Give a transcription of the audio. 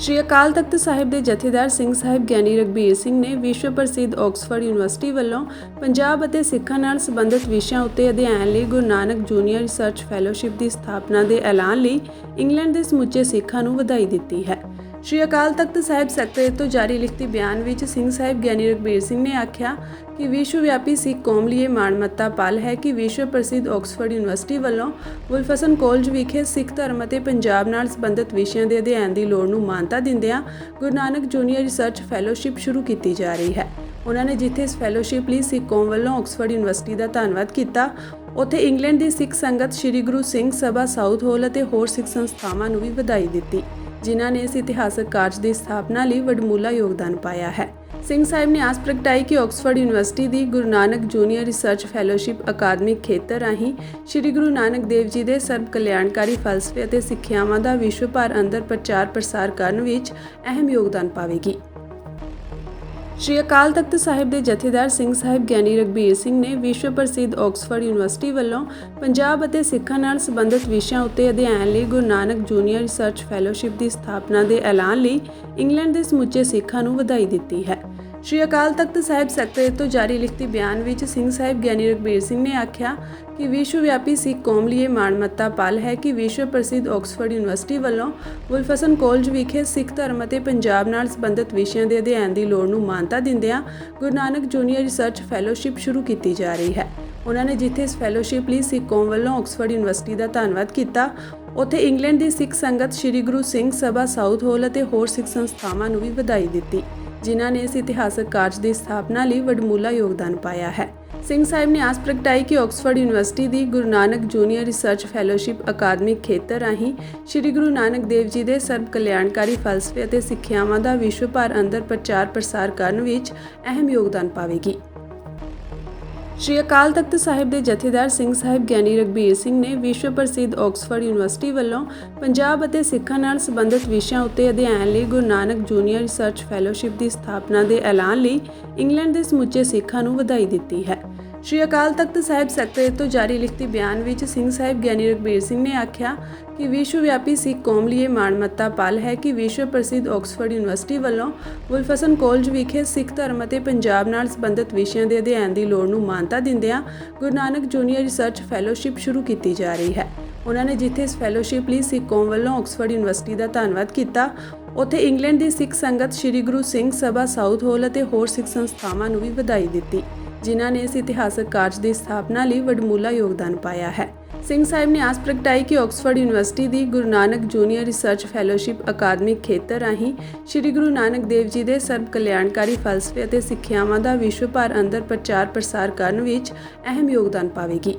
ਸ਼੍ਰੀ ਅਕਾਲ ਤਖਤ ਸਾਹਿਬ ਦੇ ਜਥੇਦਾਰ ਸਿੰਘ ਸਾਹਿਬ ਗਿਆਨੀ ਰਗਬੀਰ ਸਿੰਘ ਨੇ ਵਿਸ਼ਵ ਪ੍ਰਸਿੱਧ ਆਕਸਫੋਰਡ ਯੂਨੀਵਰਸਿਟੀ ਵੱਲੋਂ ਪੰਜਾਬ ਅਤੇ ਸਿੱਖਾਂ ਨਾਲ ਸੰਬੰਧਿਤ ਵਿਸ਼ਿਆਂ ਉੱਤੇ ਅਧਿਐਨ ਲਈ Guru Nanak junior research fellowship ਦੀ ਸਥਾਪਨਾ ਦੇ ਐਲਾਨ ਲਈ ਇੰਗਲੈਂਡ ਦੇ ਸਮੁੱਚੇ ਸਿੱਖਾਂ ਨੂੰ ਵਧਾਈ ਦਿੱਤੀ ਹੈ। ਸ਼੍ਰੀ ਅਕਾਲ ਤਖਤ ਸਾਹਿਬ ਸੈਕਟਰੀ ਤੋਂ ਜਾਰੀ ਲਿਖਤੀ ਬਿਆਨ ਵਿੱਚ ਸਿੰਘ ਸਾਹਿਬ ਗਿਆਨੀ ਰਗਬੀਰ ਸਿੰਘ ਨੇ ਆਖਿਆ ਕਿ ਵਿਸ਼ਵ ਵਿਆਪੀ ਸਿੱਖ ਕੌਮ ਲਈ ਇਹ ਮਾਣਮੱਤਾ ਪਲ ਹੈ ਕਿ ਵਿਸ਼ਵ ਪ੍ਰਸਿੱਧ ਆਕਸਫੋਰਡ ਯੂਨੀਵਰਸਿਟੀ ਵੱਲੋਂ ਗੁਲਫਸਨ ਕਾਲਜ ਵਿਖੇ ਸਿੱਖ ਧਰਮ ਅਤੇ ਪੰਜਾਬ ਨਾਲ ਸੰਬੰਧਿਤ ਵਿਸ਼ਿਆਂ ਦੇ ਅਧਿਐਨ ਦੀ ਲੋੜ ਨੂੰ ਮਾਨਤਾ ਦਿੰਦਿਆਂ Guru Nanak junior research fellowship ਸ਼ੁਰੂ ਕੀਤੀ ਜਾ ਰਹੀ ਹੈ। ਉਹਨਾਂ ਨੇ ਜਿੱਥੇ ਇਸ ਫੈਲੋਸ਼ਿਪ ਲਈ ਸਿੱਖ ਕੌਮ ਵੱਲੋਂ ਆਕਸਫੋਰਡ ਯੂਨੀਵਰਸਿਟੀ ਦਾ ਧੰਨਵਾਦ ਕੀਤਾ, ਉੱਥੇ ਇੰਗਲੈਂਡ ਦੀ ਸਿੱਖ ਸੰਗਤ ਸ੍ਰੀ ਗੁਰੂ ਸਿੰਘ ਸਭਾ ਸਾਊਥ ਹਾਲ ਅਤੇ ਹੋਰ ਸਿੱਖ ਸੰਸਥਾਵਾਂ ਨੂੰ ਵੀ ਵਧਾਈ ਦਿੱਤੀ। ਜਿਨ੍ਹਾਂ ਨੇ ਇਸ ਇਤਿਹਾਸਕ ਕਾਰਜ ਦੀ ਸਥਾਪਨਾ ਲਈ ਵਡਮੁੱਲਾ ਯੋਗਦਾਨ ਪਾਇਆ ਹੈ। ਸਿੰਘ ਸਾਹਿਬ ਨੇ ਆਸ ਪ੍ਰਗਟਾਈ ਕਿ ਆਕਸਫੋਰਡ ਯੂਨੀਵਰਸਿਟੀ ਦੀ Guru Nanak junior research fellowship academic ਖੇਤਰ ਰਾਹੀਂ ਸ੍ਰੀ ਗੁਰੂ ਨਾਨਕ ਦੇਵ ਜੀ ਦੇ ਸਰਬ ਕਲਿਆਣਕਾਰੀ ਫਲਸਫੇ ਅਤੇ ਸਿੱਖਿਆਵਾਂ ਦਾ ਵਿਸ਼ਵ ਭਰ ਅੰਦਰ ਪ੍ਰਚਾਰ ਪ੍ਰਸਾਰ ਕਰਨ ਵਿੱਚ ਅਹਿਮ ਯੋਗਦਾਨ ਪਾਵੇਗੀ। ਸ਼੍ਰੀ ਅਕਾਲ ਤਖਤ ਸਾਹਿਬ ਦੇ ਜਥੇਦਾਰ ਸਿੰਘ ਸਾਹਿਬ ਗਿਆਨੀ ਰਗਬੀਰ ਸਿੰਘ ਨੇ ਵਿਸ਼ਵ ਪ੍ਰਸਿੱਧ ਆਕਸਫੋਰਡ ਯੂਨੀਵਰਸਿਟੀ ਵੱਲੋਂ ਪੰਜਾਬ ਅਤੇ ਸਿੱਖਾਂ ਨਾਲ ਸੰਬੰਧਿਤ ਵਿਸ਼ਿਆਂ ਉੱਤੇ ਅਧਿਐਨ ਲਈ Guru Nanak junior research fellowship ਦੀ ਸਥਾਪਨਾ ਦੇ ਐਲਾਨ ਲਈ ਇੰਗਲੈਂਡ ਦੇ ਸਮੁੱਚੇ ਸਿੱਖਾਂ ਨੂੰ ਵਧਾਈ ਦਿੱਤੀ ਹੈ। ਸ਼੍ਰੀ ਅਕਾਲ ਤਖਤ ਸਾਹਿਬ ਸੈਕਟਰੀ ਤੋਂ ਜਾਰੀ ਲਿਖਤੀ ਬਿਆਨ ਵਿੱਚ ਸਿੰਘ ਸਾਹਿਬ ਗਿਆਨੀ ਰਗਬੀਰ ਸਿੰਘ ਨੇ ਆਖਿਆ ਕਿ ਵਿਸ਼ਵ ਵਿਆਪੀ ਸਿੱਖ ਕੌਮ ਲਈ ਇਹ ਮਾਣਮੱਤਾ ਪਲ ਹੈ ਕਿ ਵਿਸ਼ਵ ਪ੍ਰਸਿੱਧ ਆਕਸਫੋਰਡ ਯੂਨੀਵਰਸਿਟੀ ਵੱਲੋਂ ਗੁਲਫਸਨ ਕਾਲਜ ਵਿਖੇ ਸਿੱਖ ਧਰਮ ਅਤੇ ਪੰਜਾਬ ਨਾਲ ਸੰਬੰਧਿਤ ਵਿਸ਼ਿਆਂ ਦੇ ਅਧਿਐਨ ਦੀ ਲੋੜ ਨੂੰ ਮਾਨਤਾ ਦਿੰਦਿਆਂ Guru Nanak junior research fellowship ਸ਼ੁਰੂ ਕੀਤੀ ਜਾ ਰਹੀ ਹੈ। ਉਹਨਾਂ ਨੇ ਜਿੱਥੇ ਇਸ ਫੈਲੋਸ਼ਿਪ ਲਈ ਸਿੱਖ ਕੌਮ ਵੱਲੋਂ ਆਕਸਫੋਰਡ ਯੂਨੀਵਰਸਿਟੀ ਦਾ ਧੰਨਵਾਦ ਕੀਤਾ, ਉੱਥੇ ਇੰਗਲੈਂਡ ਦੀ ਸਿੱਖ ਸੰਗਤ ਸ੍ਰੀ ਗੁਰੂ ਸਿੰਘ ਸਭਾ ਸਾਊਥ ਹਾਲ ਅਤੇ ਹੋਰ ਸਿੱਖ ਸੰਸਥਾਵਾਂ ਨੂੰ ਵੀ ਵਧਾਈ ਦਿੱਤੀ। ਜਿਨ੍ਹਾਂ ਨੇ ਇਸ ਇਤਿਹਾਸਕ ਕਾਰਜ ਦੀ ਸਥਾਪਨਾ ਲਈ ਵਡਮੁੱਲਾ ਯੋਗਦਾਨ ਪਾਇਆ ਹੈ। ਸਿੰਘ ਸਾਹਿਬ ਨੇ ਆਸ ਪ੍ਰਗਟਾਈ ਕਿ ਆਕਸਫੋਰਡ ਯੂਨੀਵਰਸਿਟੀ ਦੀ Guru Nanak junior research fellowship ਅਕਾਦਮਿਕ ਖੇਤਰ ਰਾਹੀਂ ਸ੍ਰੀ ਗੁਰੂ ਨਾਨਕ ਦੇਵ ਜੀ ਦੇ ਸਰਬ ਕਲਿਆਣਕਾਰੀ ਫਲਸਫੇ ਅਤੇ ਸਿੱਖਿਆਵਾਂ ਦਾ ਵਿਸ਼ਵ ਭਰ ਅੰਦਰ ਪ੍ਰਚਾਰ ਪ੍ਰਸਾਰ ਕਰਨ ਵਿੱਚ ਅਹਿਮ ਯੋਗਦਾਨ ਪਾਵੇਗੀ। ਸ਼੍ਰੀ ਅਕਾਲ ਤਖਤ ਸਾਹਿਬ ਦੇ ਜਥੇਦਾਰ ਸਿੰਘ ਸਾਹਿਬ ਗਿਆਨੀ ਰਗਬੀਰ ਸਿੰਘ ਨੇ ਵਿਸ਼ਵ ਪ੍ਰਸਿੱਧ ਆਕਸਫੋਰਡ ਯੂਨੀਵਰਸਿਟੀ ਵੱਲੋਂ ਪੰਜਾਬ ਅਤੇ ਸਿੱਖਾਂ ਨਾਲ ਸੰਬੰਧਿਤ ਵਿਸ਼ਿਆਂ ਉੱਤੇ ਅਧਿਐਨ ਲਈ Guru Nanak junior research fellowship ਦੀ ਸਥਾਪਨਾ ਦੇ ਐਲਾਨ ਲਈ ਇੰਗਲੈਂਡ ਦੇ ਸਮੁੱਚੇ ਸਿੱਖਾਂ ਨੂੰ ਵਧਾਈ ਦਿੱਤੀ ਹੈ। ਸ੍ਰੀ ਅਕਾਲ ਤਖਤ ਸਾਹਿਬ ਦੇ ਤੋਂ ਜਾਰੀ ਲਿਖਤੀ ਬਿਆਨ ਵਿੱਚ ਸਿੰਘ ਸਾਹਿਬ ਗਿਆਨੀ ਰਗਬੀਰ ਸਿੰਘ ਨੇ ਆਖਿਆ ਕਿ ਵਿਸ਼ਵ ਵਿਆਪੀ ਸਿੱਖ ਕੌਮ ਲਈ ਇਹ ਮਾਣਮੱਤਾ ਪਲ ਹੈ ਕਿ ਵਿਸ਼ਵ ਪ੍ਰਸਿੱਧ ਆਕਸਫੋਰਡ ਯੂਨੀਵਰਸਿਟੀ ਵੱਲੋਂ ਗੁਲਫਸਨ ਕਾਲਜ ਵਿਖੇ ਸਿੱਖ ਧਰਮ ਅਤੇ ਪੰਜਾਬ ਨਾਲ ਸੰਬੰਧਿਤ ਵਿਸ਼ਿਆਂ ਦੇ ਅਧਿਐਨ ਦੀ ਲੋੜ ਨੂੰ ਮਾਨਤਾ ਦਿੰਦਿਆਂ Guru Nanak junior research fellowship ਸ਼ੁਰੂ ਕੀਤੀ ਜਾ ਰਹੀ ਹੈ। ਉਹਨਾਂ ਨੇ ਜਿੱਥੇ ਇਸ ਫੈਲੋਸ਼ਿਪ ਲਈ ਸਿੱਖ ਕੌਮ ਵੱਲੋਂ ਆਕਸਫੋਰਡ ਯੂਨੀਵਰਸਿਟੀ ਦਾ ਧੰਨਵਾਦ ਕੀਤਾ, ਉੱਥੇ ਇੰਗਲੈਂਡ ਦੀ ਸਿੱਖ ਸੰਗਤ ਸ੍ਰੀ ਗੁਰੂ ਸਿੰਘ ਸਭਾ ਸਾਊਥ ਹਾਲ ਅਤੇ ਹੋਰ ਸਿੱਖ ਸੰਸਥਾਵਾਂ ਨੂੰ ਵੀ ਵਧਾਈ ਦਿੱਤੀ। ਜਿਨ੍ਹਾਂ ਨੇ ਇਸ ਇਤਿਹਾਸਕ ਕਾਰਜ ਦੀ ਸਥਾਪਨਾ ਲਈ ਵਡਮੁੱਲਾ ਯੋਗਦਾਨ ਪਾਇਆ ਹੈ। ਸਿੰਘ ਸਾਹਿਬ ਨੇ ਆਸ ਪ੍ਰਗਟਾਈ ਕਿ ਆਕਸਫੋਰਡ ਯੂਨੀਵਰਸਿਟੀ ਦੀ Guru Nanak junior research fellowship ਅਕਾਦਮਿਕ ਖੇਤਰ ਰਾਹੀਂ ਸ੍ਰੀ ਗੁਰੂ ਨਾਨਕ ਦੇਵ ਜੀ ਦੇ ਸਰਬ ਕਲਿਆਣਕਾਰੀ ਫਲਸਫੇ ਅਤੇ ਸਿੱਖਿਆਵਾਂ ਦਾ ਵਿਸ਼ਵ ਭਰ ਅੰਦਰ ਪ੍ਰਚਾਰ ਪ੍ਰਸਾਰ ਕਰਨ ਵਿੱਚ ਅਹਿਮ ਯੋਗਦਾਨ ਪਾਵੇਗੀ।